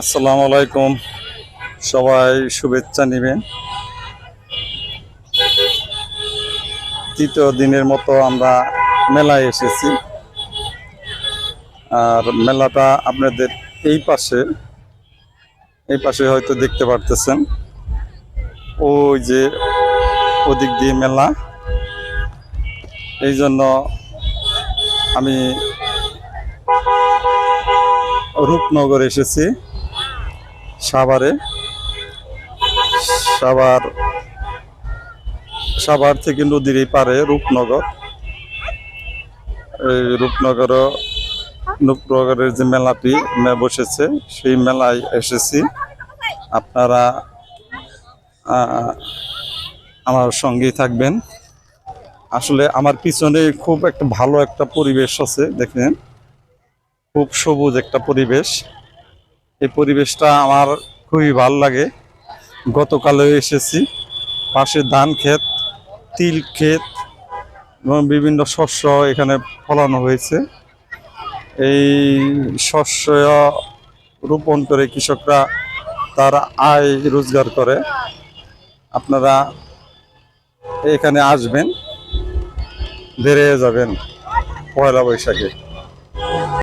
আসসালামু আলাইকুম। সবাই শুভেচ্ছা নেবেন। তৃতীয় দিনের মতো আমরা মেলায় এসেছি। আর মেলাটা আপনাদের এই পাশে এই পাশে হয়তো দেখতে পারতেছেন। ওই যে ওদিক দিয়ে মেলা। এই জন্য আমি রূপনগর এসেছি। সাভারে। সাভার সাভার থেকে নদীর এই পারে রূপনগর। এই রূপনগর রূপনগরের যে মেলাটি বসেছে, সেই মেলায় এসেছি। আপনারা আমার সঙ্গেই থাকবেন। আসলে আমার পিছনে খুব একটা ভালো একটা পরিবেশ আছে, দেখেন। খুব সবুজ একটা পরিবেশ। এই পরিবেশটা আমার খুবই ভালো লাগে। গতকালেও এসেছি। পাশে ধান ক্ষেত, তিল ক্ষেত এবং বিভিন্ন শস্য এখানে ফলানো হয়েছে। এই শস্য রোপণ করে কৃষকরা তার আয় রোজগার করে। আপনারা এখানে আসবেন বেড়ে যাবেন পয়লা বৈশাখে।